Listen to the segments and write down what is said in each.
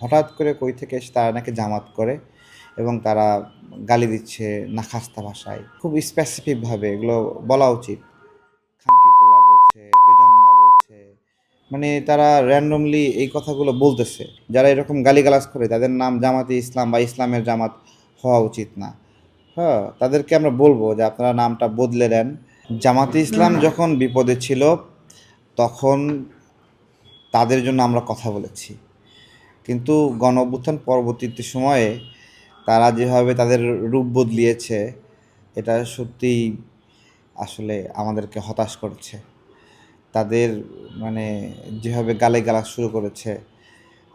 হঠাৎ করে কই থেকে এসে তারা নাকি জামাত করে এবং তারা গালি দিচ্ছে নাখাস্তা ভাষায়। খুব স্পেসিফিকভাবে এগুলো বলা উচিত। বলছে বলছে মানে তারা র্যান্ডমলি এই কথাগুলো বলতেছে। যারা এরকম গালিগালাজ করে, তাদের নাম জামাতে ইসলাম বা ইসলামের জামাত হওয়া উচিত না। হ্যাঁ তাদেরকে আমরা বলব যে আপনারা নামটা বদলে দেন। জামাতে ইসলাম যখন বিপদে ছিল, তখন তাদের জন্য আমরা কথা বলেছি। কিন্তু গণ অভ্যুত্থান পরবর্তীতে সময়ে তারা যেভাবে তাদের রূপ বদলিয়েছে, এটা সত্যিই আসলে আমাদেরকে হতাশ করছে। তাদের মানে যেভাবে গালে গালা শুরু করেছে,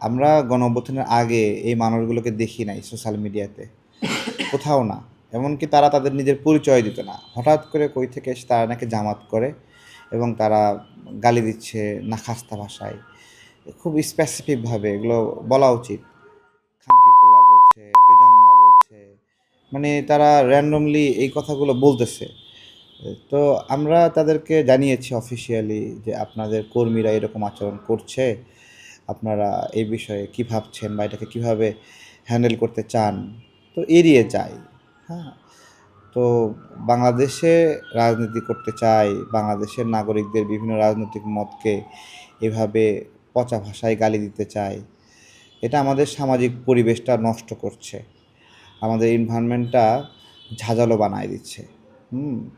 আমরা গণ অভ্যুত্থানের আগে এই মানুষগুলোকে দেখি নাই সোশ্যাল মিডিয়াতে, কোথাও না। এমনকি তারা তাদের নিজের পরিচয় দিত না। হঠাৎ করে কই থেকে এসে তারা নাকি জামাত করে এবং তারা গালি দিচ্ছে নাখাস্তা ভাষায়। খুব স্পেসিফিকভাবে এগুলো বলা উচিত। বলছে বলছে মানে তারা র্যান্ডমলি এই কথাগুলো বলতেছে। তো আমরা তাদেরকে জানিয়েছি অফিসিয়ালি যে আপনাদের কর্মীরা এরকম আচরণ করছে, আপনারা এই বিষয়ে কী ভাবছেন বা এটাকে কীভাবে হ্যান্ডেল করতে চান? তো এড়িয়ে যায় হ্যাঁ। তো বাংলাদেশে রাজনীতি করতে চাই, বাংলাদেশের নাগরিকদের বিভিন্ন রাজনৈতিক মতকে এভাবে পচা ভাষায় গালি দিতে চায়। এটা আমাদের সামাজিক পরিবেশটা নষ্ট করছে। আমাদের এনভায়রনমেন্টটা ঝাঁঝালো বানায় দিচ্ছে। হুম?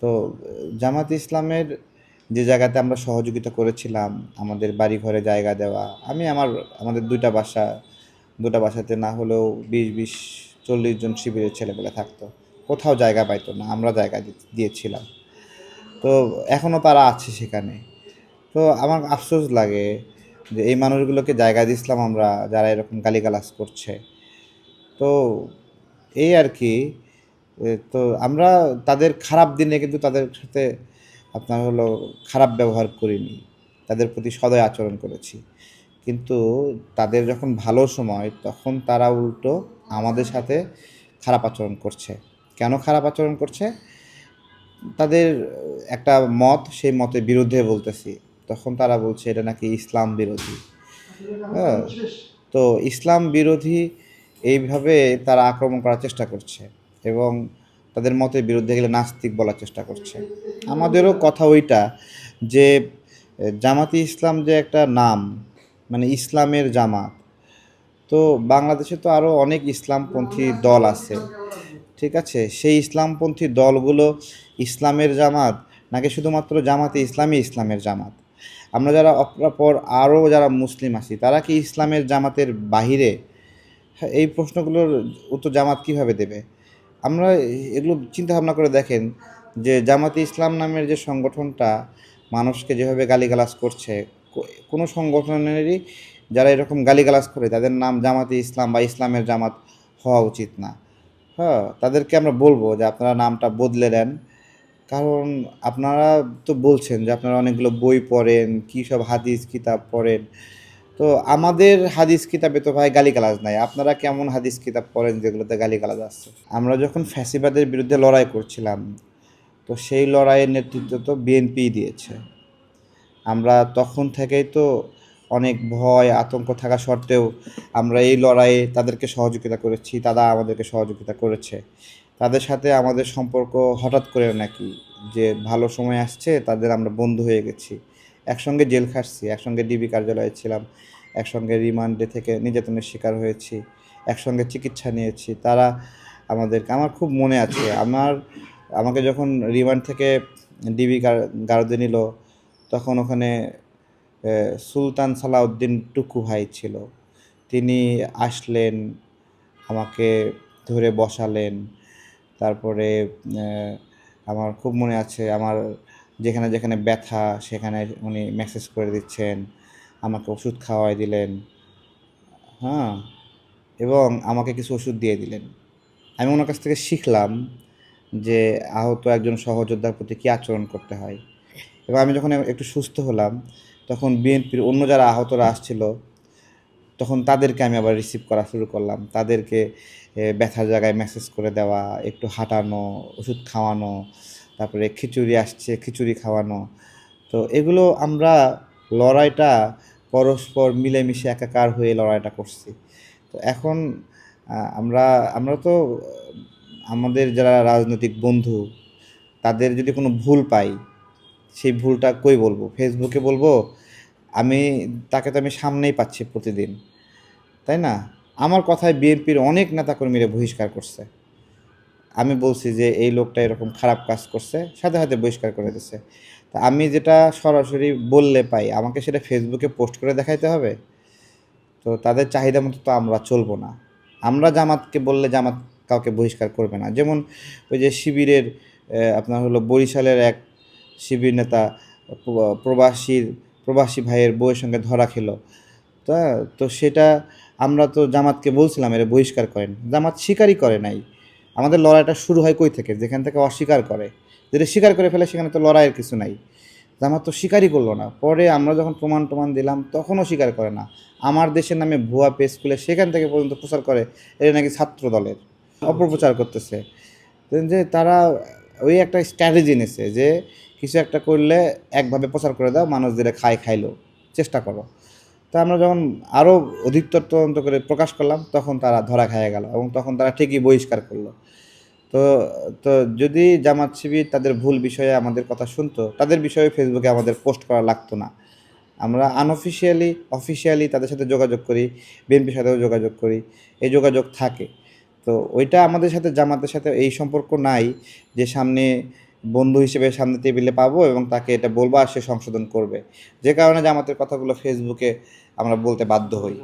তো জামাত ইসলামের যে জায়গাতে আমরা সহযোগিতা করেছিলাম, আমাদের বাড়ি ঘরে জায়গা দেওয়া, আমি আমার, আমাদের দুইটা বাসা দুটা বাসাতে না হলেও বিশ বিশ, চল্লিশ জন শিবিরের ছেলেপেলে থাকতো। কোথাও জায়গা পাইতো না, আমরা জায়গা দিয়েছিলাম। তো এখনও তারা আছে সেখানে। তো আমার আফসোস লাগে যে এই মানুষগুলোকে জায়গা দিয়েছিলাম আমরা যারা এরকম গালিগালাজ করছে। তো এই আর কি তো আমরা তাদের খারাপ দিনে কিন্তু তাদের সাথে আপনার হলো খারাপ ব্যবহার করিনি, তাদের প্রতি সদয় আচরণ করেছি। কিন্তু তাদের যখন ভালো সময়, তখন তারা উল্টো আমাদের সাথে খারাপ আচরণ করছে। কেন খারাপ আচরণ করছে? তাদের একটা মত, সেই মতের বিরুদ্ধে বলতেছি। তখন তারা বলছে, এটা নাকি ইসলাম বিরোধী। হ্যাঁ তো ইসলাম বিরোধী এইভাবে তারা আক্রমণ করার চেষ্টা করছে এবং তাদের মতের বিরুদ্ধে গেলে নাস্তিক বলার চেষ্টা করছে। আমাদেরও কথা ওইটা যে, জামাতি ইসলাম যে একটা নাম মানে ইসলামের জামাত, তো বাংলাদেশে তো আরও অনেক ইসলামপন্থী দল আছে, ঠিক আছে? সেই ইসলামপন্থী দলগুলো ইসলামের জামাত নাকি শুধুমাত্র জামাতে ইসলামী ইসলামের জামাত? আমরা যারা অপরাপর আরও যারা মুসলিম আছি তারা কি ইসলামের জামাতের বাহিরে? হ্যাঁ, এই প্রশ্নগুলোর উত্তর জামাত কীভাবে দেবে? আমরা এগুলো চিন্তা ভাবনা করে দেখেন যে জামাতে ইসলাম নামের যে সংগঠনটা মানুষকে যেভাবে গালিগালাজ করছে কোনো সংগঠনেরই যারা এরকম গালিগালাজ করে তাদের নাম জামাতে ইসলাম বা ইসলামের জামাত হওয়া উচিত না। হ্যাঁ তাদেরকে আমরা বলব যে আপনারা নামটা বদলে দেন। কারণ আপনারা তো বলছেন যে আপনারা অনেকগুলো বই পড়েন, কী সব হাদিস কিতাব পড়েন। তো আমাদের হাদিস কিতাবে তো ভাই গালিগালাজ নাই। আপনারা কেমন হাদিস কিতাব পড়েন যেগুলোতে গালিগালাজ আসছে আমরা যখন ফ্যাসিবাদের বিরুদ্ধে লড়াই করছিলাম, তো সেই লড়াইয়ের নেতৃত্ব তো বিএনপি দিয়েছে। আমরা তখন থেকেই তো অনেক ভয়, আতঙ্ক থাকা সত্ত্বেও আমরা এই লড়াইয়ে তাদেরকে সহযোগিতা করেছি, তারা আমাদেরকে সহযোগিতা করেছে। তাদের সাথে আমাদের সম্পর্ক হঠাৎ করে নাকি যে ভালো সময় আসছে, তাদের আমরা বন্ধু হয়ে গেছি। একসঙ্গে জেল খাটছি, একসঙ্গে ডিবি কার্যালয়ে ছিলাম, একসঙ্গে রিমান্ডে থেকে নির্যাতনের শিকার হয়েছি, একসঙ্গে চিকিৎসা নিয়েছি। তারা আমাদেরকে, আমার খুব মনে আছে, আমার, আমাকে যখন রিমান্ড থেকে ডিবি গারদে নিল, তখন ওখানে সুলতান সালাউদ্দিন টুকু ভাই ছিল। তিনি আসলেন, আমাকে ধরে বসালেন তারপরে আমার খুব মনে আছে আমার যেখানে যেখানে ব্যথা, সেখানে উনি মেসেজ করে দিচ্ছেন, আমাকে ওষুধ খাওয়াই দিলেন। হ্যাঁ এবং আমাকে কিছু ওষুধ দিয়ে দিলেন। আমি ওনার কাছ থেকে শিখলাম যে আহত একজন সহযোদ্ধার প্রতি কী আচরণ করতে হয়। এবং আমি যখন একটু সুস্থ হলাম, তখন বিএনপির অন্য যারা আহতরা আসছিল তখন তাদেরকে আমি আবার রিসিভ করা শুরু করলাম। তাদেরকে ব্যথার জায়গায় মেসেজ করে দেওয়া, একটু হাঁটানো, ওষুধ খাওয়ানো, তারপরে খিচুড়ি আসছে, খিচুড়ি খাওয়ানো। তো এগুলো আমরা লড়াইটা পরস্পর মিলেমিশে একাকার হয়ে লড়াইটা করছি। তো এখন আমরা আমরা তো, আমাদের যারা রাজনৈতিক বন্ধু, তাদের যদি কোনো ভুল পাই, সেই ভুলটা কই বলব? ফেসবুকে বলব? আমি, তাকে তো আমি সামনেই পাচ্ছি প্রতিদিন। তাই না? আমার কথায় বিএনপির অনেক নেতাকর্মীরা বহিষ্কার করছে। আমি বলছি যে, এই লোকটা এরকম খারাপ কাজ করছে, সাথে সাথে বহিষ্কার করে দিচ্ছে তা আমি যেটা সরাসরি বললে পাই, আমাকে সেটা ফেসবুকে পোস্ট করে দেখাইতে হবে। তো তাদের চাহিদা মতো তো আমরা চলবো না। আমরা জামাতকে বললে জামাত কাউকে বহিষ্কার করবে না। যেমন ওই যে শিবিরের আপনার হলো বরিশালের এক শিবির নেতা প্রবাসীর প্রবাসী ভাইয়ের বউয়ের সঙ্গে ধরা খেলো। তা, তো সেটা আমরা তো জামাতকে বলছিলাম, এর বহিষ্কার করেন। জামাত স্বীকারই করে নাই। আমাদের লড়াইটা শুরু হয় কই থেকে? যেখান থেকে অস্বীকার করে। যেটা স্বীকার করে ফেলে, সেখানে তো লড়াইয়ের কিছু নাই। জামাত তো স্বীকারই করল না। পরে আমরা যখন প্রমাণ টমাণ দিলাম, তখনও স্বীকার করে না। আমার দেশের নামে ভুয়া পেজ খুলে সেখান থেকে পর্যন্ত প্রচার করে এটা নাকি ছাত্র দলের অপপ্রচার করতেছে। যে তারা ওই একটা স্ট্র্যাটেজি নিছে যে কিছু একটা করলে একভাবে প্রচার করে দাও, মানুষ মানুষদের খায় খাইলো, চেষ্টা করো। তা আমরা যখন আরও অধিকতর তদন্ত করে প্রকাশ করলাম, তখন তারা ধরা খাইয়ে গেল এবং তখন তারা ঠিকই বহিষ্কার করল। তো তো যদি জামাত শিবির তাদের ভুল বিষয়ে আমাদের কথা শুনতো, তাদের বিষয়ে ফেসবুকে আমাদের পোস্ট করা লাগতো না। আমরা আনঅফিসিয়ালি অফিসিয়ালি তাদের সাথে যোগাযোগ করি, বিএনপির সাথেও যোগাযোগ করি, এই যোগাযোগ থাকে। তো ওইটা আমাদের সাথে, জামাতের সাথে এই সম্পর্ক নাই যে সামনে বন্ধু হিসেবে সামনে টেবিলে পাবো এবং তাকে এটা বলব আর সে সংশোধন করবে। যে কারণে জামাতের কথাগুলো ফেসবুকে আমরা বলতে বাধ্য হই।